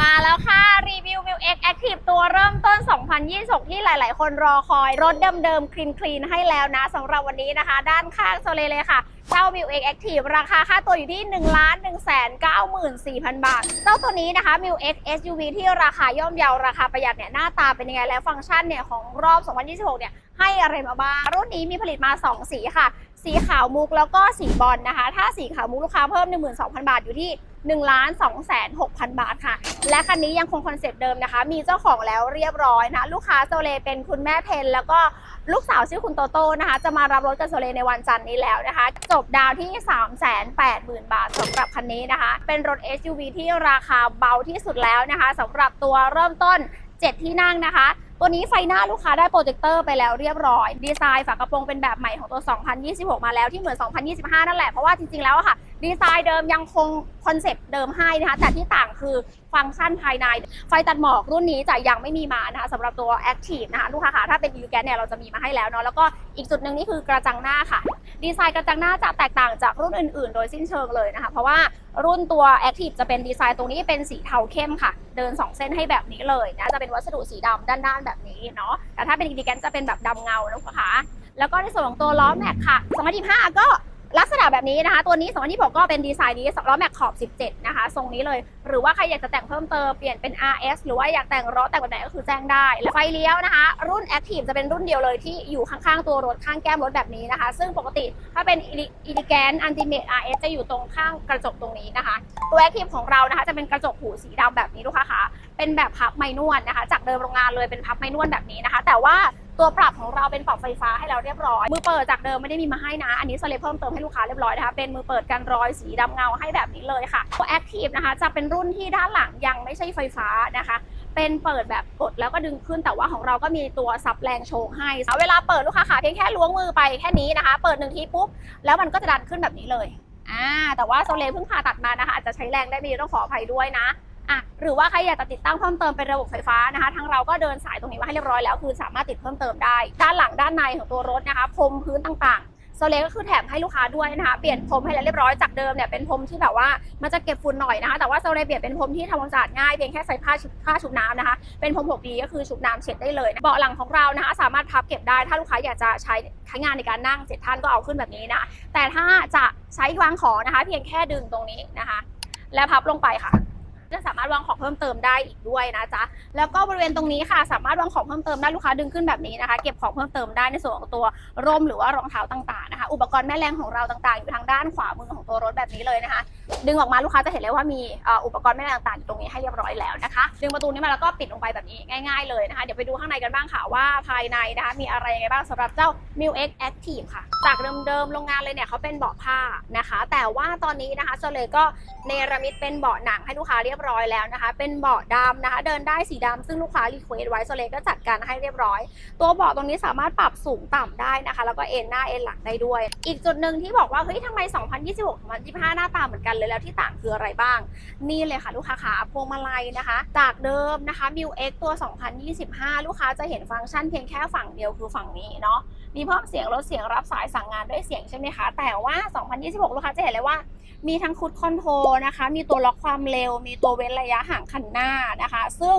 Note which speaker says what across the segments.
Speaker 1: มาแล้วค่ะ รีวิว m i l X Active ตัวเริ่มต้น 2026 ที่หลาย ๆ คนรอคอย รถเดิมๆคลีนคลีนให้แล้วนะสำหรับวันนี้นะคะ ด้านข้างโซเลเลยค่ะเจ้า m i l X Active ราคาค่าตัวอยู่ที่ 1 1 9 4 0 0 0 บาท เจ้าตัวนี้นะคะ m i l X SUV ที่ราคาย่อมเยาราคาประหยัดเนี่ยหน้าตาเป็นยังไงและฟังก์ชันเนี่ยของรอบ 2026 เนี่ยให้อะไรมาบ้าง รุ่นนี้มีผลิตมา 2 สีค่ะสีขาวมุกแล้วก็สีบอลนะคะ ถ้าสีขาวมุกลูกค้าเพิ่ม 12,000 บาทอยู่ที่ 1 2 6 0 0 0 บาทค่ะ และคันนี้ยังคงคอนเซ็ปต์เดิมนะคะ มีเจ้าของแล้วเรียบร้อยนะ ลูกค้าโซเลเป็นคุณแม่เพนแล้วก็ลูกสาวชื่อคุณโตโต้นะคะ จะมารับรถกับโซเลในวันจันทร์นี้แล้วนะคะ จบดาวที่ 380,000 บาทสำหรับคันนี้นะคะ เป็นรถ SUV ที่ราคาเบาที่สุดแล้วนะคะสำหรับตัวเริ่มต้น 7 ที่นั่งนะคะ ตัวนี้ไฟหน้าลูกค้าได้โปรเจคเตอร์ไปแล้วเรียบร้อย ดีไซน์ฝากระโปรงเป็นแบบใหม่ของตัว 2026 มาแล้วที่เหมือน 2025 นั่นแหละ เพราะว่าจริงๆ แล้วค่ะ ดีไซน์เดิมยังคงคอนเซปต์เดิมให้นะคะ แต่ที่ต่างคือฟังก์ชันภายใน ไฟตัดหมอกรุ่นนี้จะยังไม่มีมานะคะสำหรับตัว Active นะคะลูกค้าค่ะถ้าเป็น e ูแกนเนี่ยเราจะมีมาให้แล้วเนาะแล้วก็อีกจุดหนึ่งนี่คือกระจังหน้าค่ะ ดีไซน์กระจังหน้าจะแตกต่างจากรุ่นอื่น ๆ โดยสิ้นเชิงเลยนะคะ เพราะว่า รุ่นตัว Active จะเป็นดีไซน์ตรงนี้เป็นสีเทาเข้มค่ะ เดิน 2 เส้นให้แบบนี้เลยนะ จะเป็นวัสดุสีดำด้านๆแบบนี้เนาะ แต่ถ้าเป็น e ูแกนจะเป็นแบบดำเงานะลูกค้าแล้วก็ในส่วนของตัวล้อแม็กค่ะ2025 ก็ ลักษณะแบบนี้นะคะ ตัวนี้2026ก็เป็นดีไซน์นี้ล้อแม็กขอบ 17 นะคะ ทรงนี้เลย หรือว่าใครอยากจะแต่งเพิ่มเติมเปลี่ยนเป็น RS หรือว่าอยากแต่งล้อแต่งแบบไหนก็คือแจ้งได้และไฟเลี้ยวนะคะ รุ่น Active จะเป็นรุ่นเดียวเลยที่อยู่ข้างๆตัวรถข้างแก้มรถแบบนี้นะคะ ซึ่งปกติถ้าเป็น e l e g a n t Ultimate RS จะอยู่ตรงข้างกระจกตรงนี้นะคะ ตัว Active ของเรานะคะจะเป็นกระจกหูสีดำแบบนี้ลูกค้าคะเป็นแบบพับไมนวลนะคะ จากเดิมโรงงานเลยเป็นพับไมนวลแบบนี้นะคะ แต่ว่า ตัวปรับของเราเป็นปรับไฟฟ้าให้เราเรียบร้อย มือเปิดจากเดิมไม่ได้มีมาให้นะ อันนี้สเลปเพิ่มเติมให้ลูกค้าเรียบร้อยนะคะ เป็นมือเปิดกันรอยสีดำเงาให้แบบนี้เลยค่ะตัว Active นะคะจะเป็นรุ่นที่ด้านหลังยังไม่ใช่ไฟฟ้านะคะเป็นเปิดแบบกดแล้วก็ดึงขึ้นแต่ว่าของเราก็มีตัวซับแรงโชว์ให้ เวลาเปิดลูกค้าขาเพียงแค่ล้วงมือไปแค่นี้นะคะ เปิดหนึ่งทีปุ๊บแล้วมันก็จะดันขึ้นแบบนี้เลยอ่าแต่ว่าโซเลเพิ่งผ่าตัดมานะคะอาจจะใช้แรงได้ไม่เยอะต้องขออภัยด้วยนะ หรือว่าใครอยากจะติดตั้งเพิ่มเติมเป็นระบบไฟฟ้านะคะทางเราก็เดินสายตรงนี้มาให้เรียบร้อยแล้วคือสามารถติดเพิ่มเติมได้ ด้านหลังด้านในของตัวรถนะคะพรมพื้นต่างๆโซเลก็คือแถมให้ลูกค้าด้วยนะคะเปลี่ยนพรมให้แล้วเรียบร้อยจากเดิมเนี่ยเป็นพรมที่แบบว่ามันจะเก็บฝุ่นหน่อยนะคะแต่ว่าโซเลเปลี่ยนเป็นพรมที่ทำความสะอาดง่ายเพียงแค่ใส่ผ้าชุบผ้าชุบน้ำนะคะเป็นพรม 6D ก็คือชุบน้ำเช็ดได้เลยเบาะหลังของเรานะคะสามารถพับเก็บได้ถ้าลูกค้าอยากจะใช้ใช้งานในการนั่งเจ็ดท่านก็เอาขึ้นแบบนี้นะแต่ถ้าจะใช้วางของนะคะ เพียงแค่ดึงตรงนี้นะคะ แล้วพับลงไปค่ะ จะสามารถวางของเพิ่มเติมได้อีกด้วยนะจ๊ะแล้วก็บริเวณตรงนี้ค่ะ สามารถวางของเพิ่มเติมได้ลูกค้าดึงขึ้นแบบนี้นะคะ เก็บของเพิ่มเติมได้ในส่วนของตัวร่มหรือว่ารองเท้าต่างๆนะคะ อุปกรณ์แม่แรงของเราต่างๆ อยู่ทางด้านขวามือของตัวรถแบบนี้เลยนะคะ ดึงออกมาลูกค้าจะเห็นเลยว่ามีอุปกรณ์แม่แรงต่างๆอยู่ตรงนี้ให้เรียบร้อยแล้วนะคะ ดึงประตูนี้มาแล้วก็ปิดลงไปแบบนี้ง่าย ๆเลยนะคะ เดี๋ยวไปดูข้างในกันบ้างค่ะว่าภายในนะคะมีอะไรยังไงบ้างสำหรับเจ้า m i l X Active ค่ะ จากเดิมๆโรงงานเลยเนี่ยเขาเป็นเบาะผ้านะคะ แต่ว่าตอนนี้นะคะโซเลก็เนรมิตเป็นเบาะหนังให้ลูกค้าเรียบร้อยแล้วนะคะ เป็นเบาะดำนะคะ เดินได้สีดำซึ่งลูกค้ารีเควสไว้โซเลก็จัดการให้เรียบร้อย ตัวเบาะตรงนี้สามารถปรับสูงต่ำได้นะคะ แล้วก็เอ็นหน้าเอ็นหลังได้ด้วย อีกจุดหนึ่งที่บอกว่าเฮ้ยทำไม 2026 2025 หน้าตาเหมือนกันเลยแล้วที่ต่างคืออะไรบ้าง นี่เลยค่ะลูกค้าขาพวงมาลัยนะคะ จากเดิมนะคะ m i l X ตัว 2025 ลูกค้าจะเห็นฟังก์ชันเพียงแค่ฝั่งเดียวคือฝั่งนี้เนาะมีเพิ่มเสียงลดเสียงรับสายสั่งงานด้วยเสียงใช่ไหมคะ แต่ว่า 2026 ลูกค้าจะเห็นเลยว่า มีทั้งคุดคอนโทรนะคะ มีตัวล็อกความเร็ว มีตัวเว้นระยะห่างคันหน้านะคะ ซึ่ง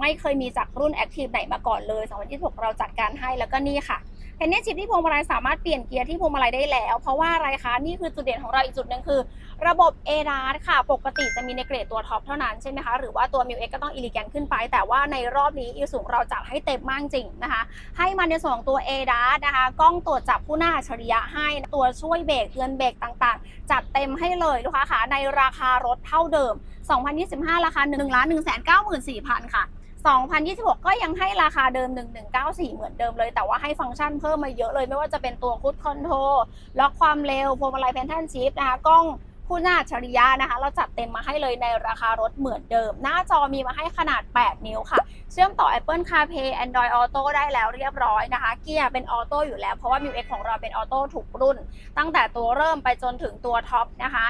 Speaker 1: ไม่เคยมีจากรุ่น Active ไหนมาก่อนเลย 2026 เราจัดการให้แล้วก็นี่ค่ะ เพนเนชิปที่พวงมาลัยสามารถเปลี่ยนเกียร์ที่พวงมาลัยได้แล้ว เพราะว่าอะไรคะ นี่คือจุดเด่นของเราอีกจุดหนึ่งคือ ระบบ a d a s ค่ะ ปกติจะมีในเกรดตัวท็อปเท่านั้นใช่ไหมคะ หรือว่าตัว m i l X ก็ต้องอิลิแกนขึ้นไป แต่ว่าในรอบนี้อีสูงเราจัดให้เต็มมากจริงนะคะ ให้มาในส่วนของตัว a d a s นะคะ กล้องตรวจจับผู้หน้าอัจฉริยะให้ ตัวช่วยเบรกเตือนเบรกต่างๆ จัดเต็มให้เลยลูกค้าค่ะในราคารถเท่าเดิม 2025 ราคา1 1 9 4 0 0 0 ค่ะ 2026 ก็ยังให้ราคาเดิม 1194 เหมือนเดิมเลย แต่ว่าให้ฟังก์ชันเพิ่มมาเยอะเลย ไม่ว่าจะเป็นตัวคุดคอนโทรล็อกความเร็วพวงมาลัยแพนทันชิฟนะคะกล้องผู้หน้าอัจฉริยะนะคะ เราจัดเต็มมาให้เลยในราคารถเหมือนเดิม หน้าจอมีมาให้ขนาด 8 นิ้วค่ะ เชื่อมต่อ Apple CarPlay Android Auto ได้แล้วเรียบร้อยนะคะ เกียร์เป็นออโต้อยู่แล้ว เพราะว่า m i X ของเราเป็นออโต้ทุกรุ่น ตั้งแต่ตัวเริ่มไปจนถึงตัวท็อปนะคะ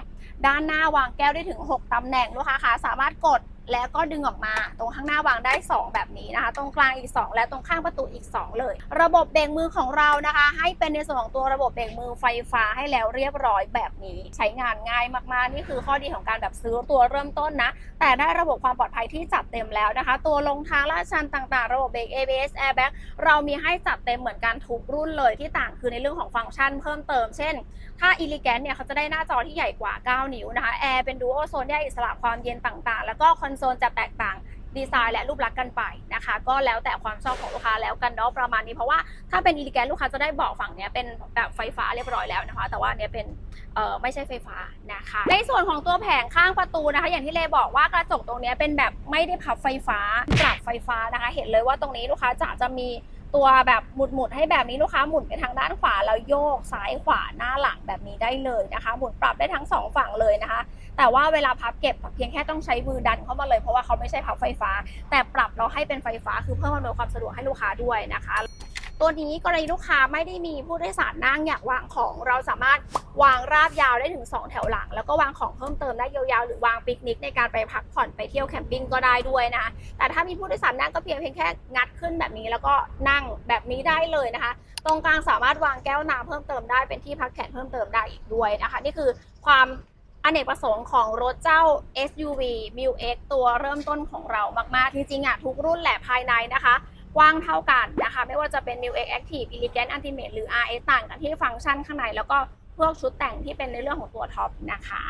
Speaker 1: ด้านหน้าวางแก้วได้ถึง 6ตำแหน่งลูกค้าคะสามารถกด แล้วก็ดึงออกมา ตรงข้างหน้าวางได้ 2 แบบนี้นะคะ ตรงกลางอีก 2 และตรงข้างประตูอีก 2 เลย ระบบเบรกมือของเรานะคะ ให้เป็นในส่วนของตัวระบบเบรกมือไฟฟ้าให้แล้วเรียบร้อยแบบนี้ ใช้งานง่ายมากๆ นี่คือข้อดีของการแบบซื้อตัวเริ่มต้นนะ แต่ได้ระบบความปลอดภัยที่จัดเต็มแล้วนะคะ ตัวลงทางลาดชันต่างๆ ระบบเบรก ABS airbag เรามีให้จัดเต็มเหมือนกันทุกรุ่นเลยที่ต่างคือในเรื่องของฟังก์ชันเพิ่มเติม เช่น ถ้า Elegant เนี่ยเขาจะได้หน้าจอที่ใหญ่กว่า 9 นิ้วนะคะแอร์เป็น Dual Zone แยกอิสระความเย็นต่างๆ แล้วก็คอนโซนจะแตกต่างดีไซน์และรูปลักษณ์กันไปนะคะ ก็แล้วแต่ความชอบของลูกค้าแล้วกันเนาะประมาณนี้เพราะว่าถ้าเป็นอีลิแกนลูกค้าจะได้บอกฝั่งเนี้ยเป็นแบบไฟฟ้าเรียบร้อยแล้วนะคะ แต่ว่าเนี้ยเป็นเอ่อไม่ใช่ไฟฟ้านะคะ ในส่วนของตัวแผงข้างประตูนะคะ อย่างที่เลบอกว่ากระจกตรงเนี้ยเป็นแบบไม่ได้พับไฟฟ้าปรับไฟฟ้านะคะ เห็นเลยว่าตรงนี้ลูกค้าจะจะมี ตัวแบบหมุดหมุดให้แบบนี้ลูกค้าหมุนไปทางด้านขวาแล้วโยกซ้ายขวาหน้าหลังแบบนี้ได้เลยนะคะ หมุนปรับได้ทั้งสองฝั่งเลยนะคะ แต่ว่าเวลาพับเก็บเพียงแค่ต้องใช้มือดันเข้ามาเลยเพราะว่าเขาไม่ใช่พับไฟฟ้า แต่ปรับเราให้เป็นไฟฟ้าคือเพิ่มอำนวยความสะดวกให้ลูกค้าด้วยนะคะ ตัวนี้กรณีลูกค้าไม่ได้มีผู้โดยสารนั่งอยากวางของ เราสามารถวางราบยาวได้ถึง 2 แถวหลัง แล้วก็วางของเพิ่มเติมได้ยาวๆ หรือวางปิกนิกในการไปพักผ่อนไปเที่ยวแคมปิ้งก็ได้ด้วยนะคะแต่ถ้ามีผู้โดยสารนั่งก็เพียงเพียงแค่งัดขึ้นแบบนี้แล้วก็นั่งแบบนี้ได้เลยนะคะ ตรงกลางสามารถวางแก้วน้ำเพิ่มเติมได้เป็นที่พักแขนเพิ่มเติมได้อีกด้วยนะคะ นี่คือความอเนกประสงค์ของรถเจ้า SUV m i l X ตัวเริ่มต้นของเรามาก ๆ จริงๆอะทุกรุ่นแหละภายในนะคะ กว้างเท่ากันนะคะ ไม่ว่าจะเป็น New X Active Elegant Ultimate หรือ RS ต่างกันที่ฟังก์ชันข้างใน แล้วก็พวกชุดแต่งที่เป็นในเรื่องของตัวท็อปนะคะ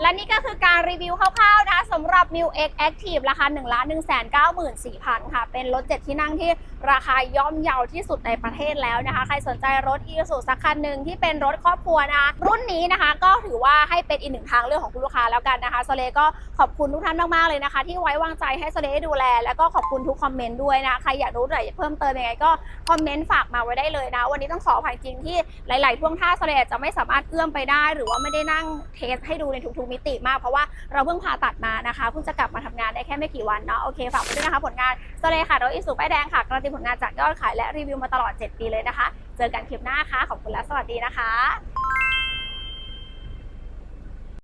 Speaker 1: และนี่ก็คือการรีวิวคร่าวๆนะคะสำหรับ New X Active ราคา 1 1 9 4 0 0 0 ค่ะ เป็นรถ 7 ที่นั่งที่ราคาย่อมเยาที่สุดในประเทศแล้วนะคะ ใครสนใจรถ i s u สักคันหนึ่งที่เป็นรถครอบครัวนะคะรุ่นนี้นะคะก็ถือว่าให้เป็นอีกหนึ่งทางเลือกของคุณลูกค้าแล้วกันนะคะโซเลก็ขอบคุณทุกท่านมากๆเลยนะคะ ที่ไว้วางใจให้โซเลดูแล แล้วก็ขอบคุณทุกคอมเมนต์ด้วยนะใครอยากรู้อะไรเพิ่มเติมยังไงก็คอมเมนต์ฝากมาไว้ได้เลยนะ วันนี้ต้องขออภัยจริงที่หลายๆท่วงท่าโซเลอาจจะไม่สามารถเอื้อมไปได้ หรือว่าไม่ได้นั่งเทสให้ดูในทุกๆมิติมากเพราะว่าเราเพิ่งผ่าตัดมานะคะเพิ่งจะกลับมาทำงานได้แค่ไม่กี่วันเนาะโอเคฝากไว้ด้วยนะคะผลงานโซเลค่ะรถอิสุป้ายแดงค่ะการันตีผลงานจากยอดขายและรีวิวมาตลอด 7 ปีเลยนะคะ เจอกันคลิปหน้าค่ะขอบคุณและสวัสดีนะคะ